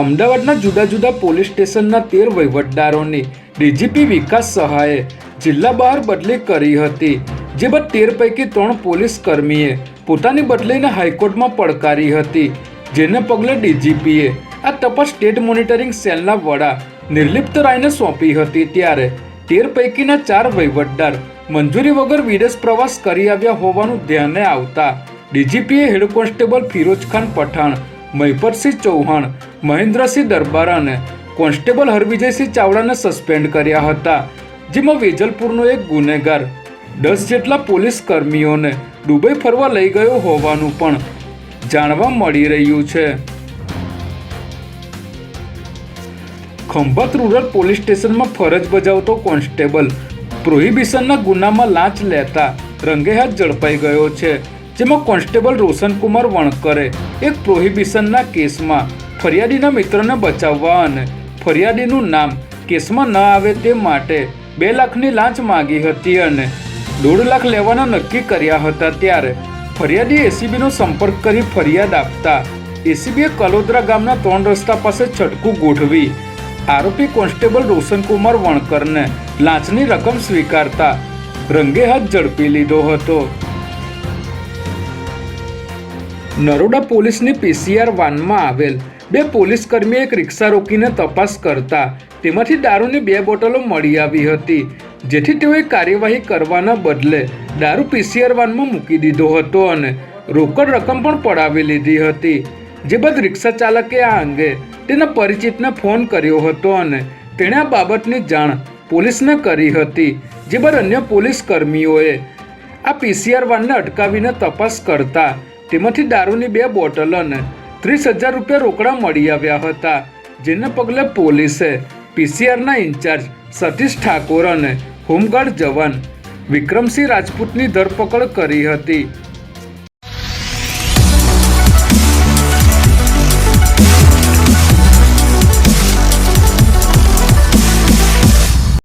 અમદાવાદના જુદા જુદા પોલીસ સ્ટેશનના તેર વહીવટદારોની ડીજીપી વિકાસ સહાયે જિલ્લા બહાર બદલી કરી હતી, જે બાદ તેર પૈકી ત્રણ પોલીસ કર્મીએ પોતાની બદલીને હાઈકોર્ટમાં પડકારી હતી. જેને પગલે ડીજીપીએ આ તપાસ સ્ટેટ મોનિટરિંગ સેલના વડા નિર્લિપ્ત રાયને સોંપી હતી ત્યારે તેર પૈકીના ચાર વહીવટદાર મંજૂરી વગર વિદેશ પ્રવાસ કરી આવ્યા હોવાનું ધ્યાને આવતા ડીજીપીએ હેડ કોન્સ્ટેબલ ફિરોજ ખાન પઠાણ મહિપતસિંહ ચૌહાણ, મહેન્દ્રસિંહ દરબારાને કોન્સ્ટેબલ હરવિજયસિંહ ચાવડાને સસ્પેન્ડ કર્યા હતા, જેમાં વેજલપુરનો એક ગુનેગાર, દસ જેટલા પોલીસ કર્મીઓને દુબઈ ફરવા લઈ ગયો હોવાનું પણ જાણવા મળી રહ્યું છે. ખંભાત રૂરલ પોલીસ સ્ટેશનમાં ફરજ બજાવતો કોન્સ્ટેબલ, પ્રોહિબિશનના ગુનામાં લાંચ લેતા રંગેહાથ ઝડપાઈ ગયો છે. જેમાં કોન્સ્ટેબલ રોશનકુમાર વણકરે એક પ્રોહિબિશનના કેસમાં ફરિયાદીના મિત્રને બચાવવા અને ફરિયાદીનું નામ કેસમાં ન આવે તે માટે બે લાખની લાંચ માગી હતી અને દોઢ લાખ લેવાના નક્કી કર્યા હતા ત્યારે ફરિયાદી એસીબીનો સંપર્ક કરી ફરિયાદ આપતા એસીબીએ કલોદરા ગામના ત્રણ રસ્તા પાસે છટકું ગોઠવી આરોપી કોન્સ્ટેબલ રોશનકુમાર વણકરને લાંચની રકમ સ્વીકારતા રંગે હાથ ઝડપી લીધો હતો. નરોડા પોલીસની પીસીઆર વાનમાં આવેલ. બે પોલીસ કર્મીએ એક રિક્ષા રોકીને તપાસ કરતા. તેમાંથી દારૂની બે બોટલો મળી આવી હતી, જેથી તેઓએ કાર્યવાહી કરવાના બદલે દારૂ પીસીઆર વાનમાં મૂકી દીધો હતો અને રોકડ રકમ પણ પડાવી લીધી હતી. જે બાદ રિક્ષા ચાલકે આ અંગે તેના પરિચિતને ફોન કર્યો હતો અને તેણે આ બાબતની જાણ પોલીસને કરી હતી. જે બાદ અન્ય પોલીસ કર્મીઓએ આ પીસીઆર વાનને અટકાવીને તપાસ કરતા તેમાંથી દારૂની બે બોટલ અને ત્રીસ હજાર રૂપિયા રોકડા મળી આવ્યા હતા, જેને પગલે પોલીસે પીસીઆરના ઇન્ચાર્જ સતીશ ઠાકોર અને હોમગાર્ડ જવાન વિક્રમસિંહ રાજપૂતની ધરપકડ કરી હતી.